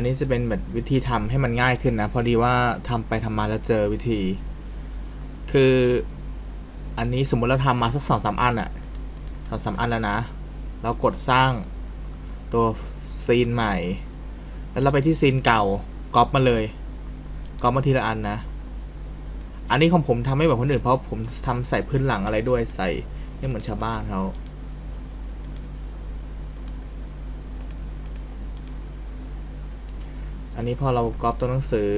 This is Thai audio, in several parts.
นนี้จะเป็นแบบวิธีทำให้มันง่ายขึ้นนะ พอดีว่าทำไปทำมาแล้วเจอวิธี คืออันนี้สมมุติเราทำมาสักสองสามอันอะสองสามอันแล้วนะ เรากดสร้างตัวซีนใหม่ แล้วเราไปที่ซีนเก่าก๊อปมาเลยก๊อปมาทีละอันนะ อันนี้ของผมทำไม่เหมือนคนอื่นเพราะผมทำใส่พื้นหลังอะไรด้วยใส่ไม่เหมือนชาวบ้านเขา อันนี้พอเราก๊อปตัวหนังสือ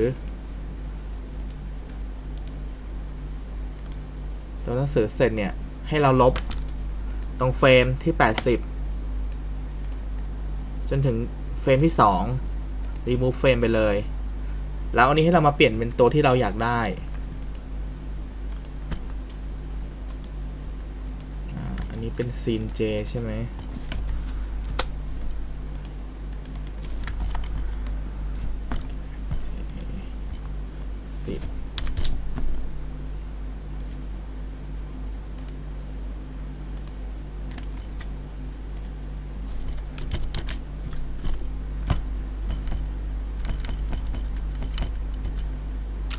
ตัวหนังสือเสร็จเนี่ย ให้เราลบตรงเฟรมที่ 80 จนถึงเฟรมที่ 2 remove เฟรมไปเลย แล้วอันนี้ให้เรามาเปลี่ยนเป็นตัวที่เราอยากได้อันนี้เป็นซีน J ใช่ไหม สิ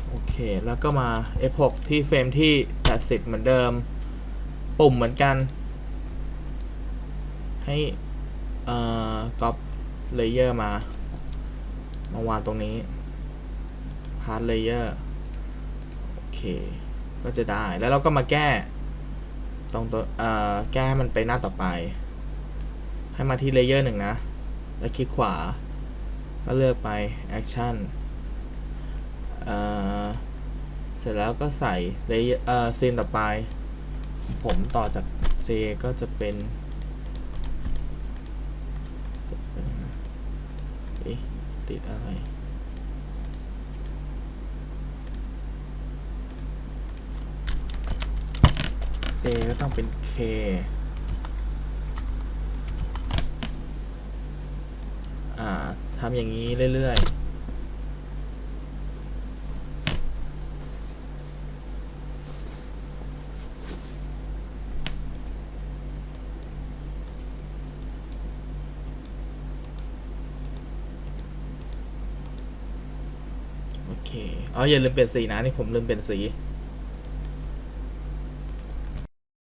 โอเคแล้วก็มา F6 ที่เฟรมที่ 80 เหมือนเดิม ปุ่มเหมือนกัน ให้เอ่อก๊อปเลเยอร์มา มาวางตรงนี้ พาร์ทเลเยอร์ ก็จะได้แล้วเราก็มาแก้ ตรงตัวเอ่อแก้มันไปหน้าต่อไป ให้มาที่เลเยอร์หนึ่งนะ แล้วคลิกขวา ก็เลือกไป Action เอ่อเสร็จแล้วก็ใส่เลเยอร์เอ่อซีนต่อไป ผมต่อจาก J ก็จะเป็นอ๊ะติดอะไร ก็ต้องเป็น K อ่าทำอย่างนี้เรื่อยๆโอเคอ๋ออย่าลืมเปลี่ยนสีนะนี่ผมลืมเปลี่ยนสี